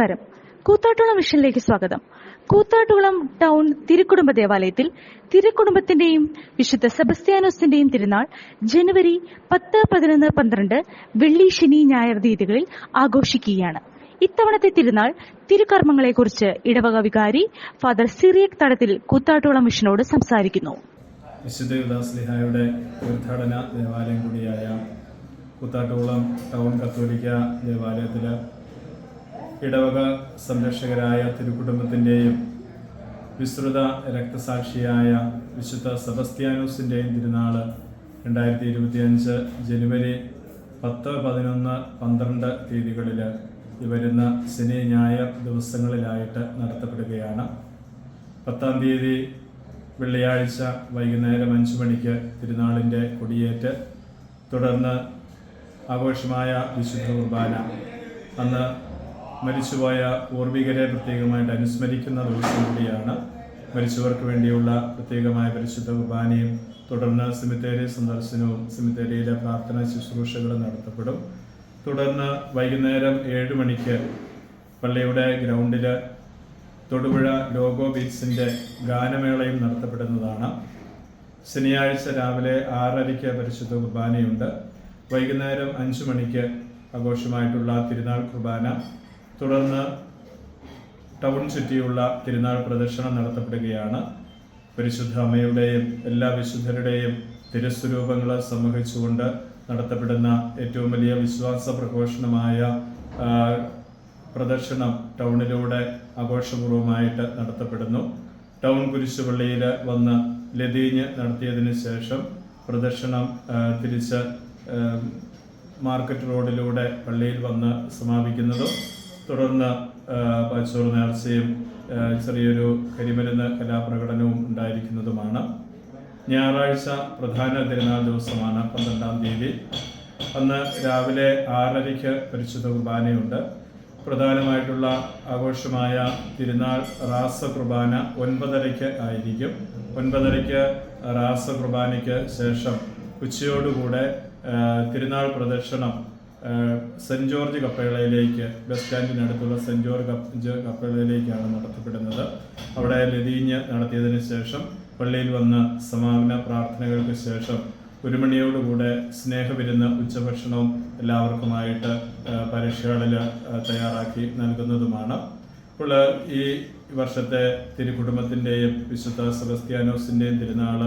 നമസ്കാരം. കൂത്താട്ടുകുളം വിഷനിലേക്ക് സ്വാഗതം. കൂത്താട്ടുകുളം ടൗൺ തിരുക്കുടുംബ ദേവാലയത്തിൽ തിരുക്കുടുംബത്തിന്റെയും വിശുദ്ധ സെബസ്ത്യാനോസിന്റെയും തിരുനാൾ ജനുവരി പത്ത് പതിനൊന്ന് പന്ത്രണ്ട് വെള്ളി ശനി ഞായർ തീയതികളിൽ ആഘോഷിക്കുകയാണ്. ഇത്തവണത്തെ തിരുനാൾ തിരുക്കർമ്മങ്ങളെക്കുറിച്ച് ഇടവക വികാരി ഫാദർ സിറിയക് തടത്തിൽ കൂത്താട്ടുകുളം മിഷനോട് സംസാരിക്കുന്നു. വിശുദ്ധ യുദാസ്ലിഹായുടെ തീർത്ഥാടന ദേവാലയം കൂടിയായ കൂത്താട്ടുകുളം ടൗൺ കത്തോലിക്ക ദേവാലയത്തിൽ ഇടവക സംരക്ഷകരായ തിരുക്കുടുംബത്തിന്റെയും വിസ്തൃത രക്തസാക്ഷിയായ വിശുദ്ധ സെബസ്ത്യാനോസിന്റെയും തിരുനാൾ രണ്ടായിരത്തി ഇരുപത്തിയഞ്ച് ജനുവരി പത്ത് പതിനൊന്ന് പന്ത്രണ്ട് തീയതികളിൽ വരുന്ന ശനി ഞായർ ദിവസങ്ങളിലായിട്ട് നടത്തപ്പെടുകയാണ്. പത്താം തീയതി വെള്ളിയാഴ്ച വൈകുന്നേരം അഞ്ചു മണിക്ക് തിരുനാളിന്റെ കൊടിയേറ്റ്. തുടർന്ന് ആഘോഷമായ വിശുദ്ധ കുർബാന. അന്ന് മരിച്ചുപോയ പൂർവികരെ പ്രത്യേകമായിട്ട് അനുസ്മരിക്കുന്ന ദിവസം കൂടിയാണ് മരിച്ചവർക്ക് വേണ്ടിയുള്ള പ്രത്യേകമായ പരിശുദ്ധ കുർബാനയും തുടർന്ന് സിമിത്തേരി സന്ദർശനവും സിമിത്തേരിയിലെ പ്രാർത്ഥനാ ശുശ്രൂഷകളും നടത്തപ്പെടും. തുടർന്ന് വൈകുന്നേരം ഏഴ് മണിക്ക് പള്ളിയുടെ ഗ്രൗണ്ടിൽ തൊടുപുഴ ലോഗോ ബീറ്റ്സിന്റെ ഗാനമേളയും നടത്തപ്പെടുന്നതാണ്. ശനിയാഴ്ച രാവിലെ ആറരയ്ക്ക് പരിശുദ്ധ കുർബാനയുണ്ട്. വൈകുന്നേരം അഞ്ചു മണിക്ക് ആഘോഷമായിട്ടുള്ള തിരുനാൾ കുർബാന തുടർന്ന് ടൗൺ ചുറ്റിയുള്ള തിരുനാൾ പ്രദർശനം നടത്തപ്പെടുകയാണ്. പരിശുദ്ധ അമ്മയുടെയും എല്ലാ വിശുദ്ധരുടെയും തിരുസ്വരൂപങ്ങൾ സമൂഹിച്ചുകൊണ്ട് നടത്തപ്പെടുന്ന ഏറ്റവും വലിയ വിശ്വാസ പ്രഘോഷണമായ പ്രദർശനം ടൗണിലൂടെ ആഘോഷപൂർവമായിട്ട് നടത്തപ്പെടുന്നു. ടൗൺ കുരിശുപള്ളിയിൽ വന്ന് ലതീഞ്ഞ് നടത്തിയതിന് ശേഷം പ്രദർശനം തിരിച്ച് മാർക്കറ്റ് റോഡിലൂടെ പള്ളിയിൽ വന്ന് സമാപിക്കുന്നതും തുടർന്ന് പാച്ചോർ നേർച്ചയും ചെറിയൊരു കരിമരുന്ന് കലാപ്രകടനവും ഉണ്ടായിരിക്കുന്നതുമാണ്. ഞായറാഴ്ച പ്രധാന തിരുനാൾ ദിവസമാണ് പന്ത്രണ്ടാം തീയതി. അന്ന് രാവിലെ ആറരയ്ക്ക് പരിശുദ്ധ കുർബാനയുണ്ട്. പ്രധാനമായിട്ടുള്ള ആഘോഷമായ തിരുനാൾ റാസ കുർബാന ഒൻപതരയ്ക്ക് ആയിരിക്കും. ഒൻപതരയ്ക്ക് റാസ കുർബാനയ്ക്ക് ശേഷം ഉച്ചയോടുകൂടെ തിരുനാൾ പ്രദർശനം സെന്റ് ജോർജ് കപ്പേളയിലേക്ക് ബസ് സ്റ്റാൻഡിനടുത്തുള്ള സെന്റ് ജോർജ് കപ്പ- കപ്പേളയിലേക്കാണ് നടത്തപ്പെടുന്നത്. അവിടെ ലതീഞ്ഞ് നടത്തിയതിന് ശേഷം പള്ളിയിൽ വന്ന സമാപന പ്രാർത്ഥനകൾക്ക് ശേഷം ഒരു മണിയോടുകൂടെ സ്നേഹവിരുന്ന് ഉച്ചഭക്ഷണവും എല്ലാവർക്കുമായിട്ട് പരീക്ഷകളിൽ തയ്യാറാക്കി നൽകുന്നതുമാണ്. അപ്പോൾ ഈ വർഷത്തെ തിരുകുടുംബത്തിന്റെയും വിശുദ്ധ സെബസ്ത്യാനോസിന്റെയും തിരുനാൾ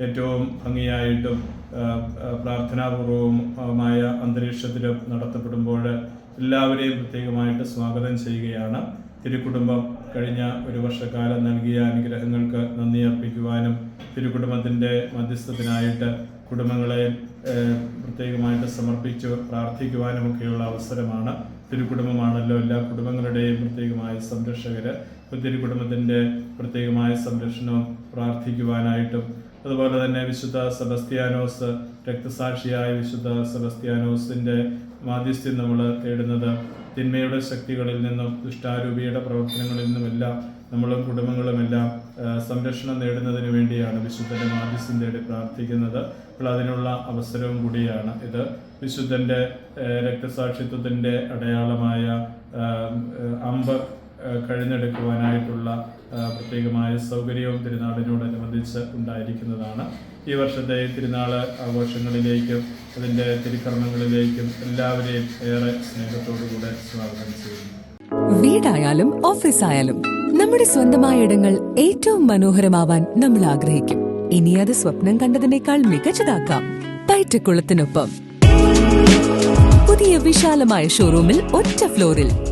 ഏറ്റവും ഭംഗിയായിട്ടും പ്രാർത്ഥനാപൂർവമായ അന്തരീക്ഷത്തിലും നടത്തപ്പെടുമ്പോൾ എല്ലാവരെയും പ്രത്യേകമായിട്ട് സ്വാഗതം ചെയ്യുകയാണ്. തിരുക്കുടുംബം കഴിഞ്ഞ ഒരു വർഷക്കാലം നൽകിയ അനുഗ്രഹങ്ങൾക്ക് നന്ദി അർപ്പിക്കുവാനും തിരുക്കുടുംബത്തിന്റെ മധ്യസ്ഥത്തിനായിട്ട് കുടുംബങ്ങളെ പ്രത്യേകമായിട്ട് സമർപ്പിച്ചു പ്രാർത്ഥിക്കുവാനും ഒക്കെയുള്ള അവസരമാണ് തിരുക്കുടുംബമാണല്ലോ. എല്ലാ കുടുംബങ്ങളുടെയും പ്രത്യേകമായ സംരക്ഷകർ തിരുക്കുടുംബത്തിന്റെ പ്രത്യേകമായ സംരക്ഷണവും പ്രാർത്ഥിക്കുവാനായിട്ടും അതുപോലെ തന്നെ വിശുദ്ധ സെബസ്ത്യാനോസ് രക്തസാക്ഷിയായ വിശുദ്ധ സെബസ്ത്യാനോസിന്റെ മാധ്യസ്ഥ്യം നമ്മൾ തേടുന്നത് തിന്മയുടെ ശക്തികളിൽ നിന്നും ദുഷ്ടാരൂപിയുടെ പ്രവർത്തനങ്ങളിൽ നിന്നുമെല്ലാം നമ്മളും കുടുംബങ്ങളുമെല്ലാം സംരക്ഷണം നേടുന്നതിന് വേണ്ടിയാണ് വിശുദ്ധന്റെ മാധ്യസ്ഥ്യം തേടി പ്രാർത്ഥിക്കുന്നത്. അപ്പോൾ അതിനുള്ള അവസരവും കൂടിയാണ് ഇത്. വിശുദ്ധന്റെ രക്തസാക്ഷിത്വത്തിന്റെ അടയാളമായ അമ്പ കഴിഞ്ഞെടുക്കുവാനായിട്ടുള്ള പ്രത്യേകമായ സൗകര്യവും തിരുനാളിനോടനുബന്ധിച്ച് ഉണ്ടായിരിക്കുന്നതാണ്. ഈ വർഷത്തെ തിരുനാൾ ആഘോഷങ്ങളിലേക്കും അതിന്റെ തിരുക്കർമ്മങ്ങളിലേക്കും എല്ലാവരെയും ഏറെ സ്നേഹത്തോടുകൂടെ സ്വാഗതം ചെയ്യുന്നു. വീടായാലും ഓഫീസായാലും നമ്മുടെ സ്വന്തമായ ഇടങ്ങൾ ഏറ്റവും മനോഹരമാവാൻ നമ്മൾ ആഗ്രഹിക്കും. ഇനി അത് സ്വപ്നം കണ്ടതിനേക്കാൾ മികച്ചതാക്കാം. പൈറ്റക്കുളത്തിനൊപ്പം. പുതിയ വിശാലമായ ഷോറൂമിൽ ഒറ്റ ഫ്ലോറിൽ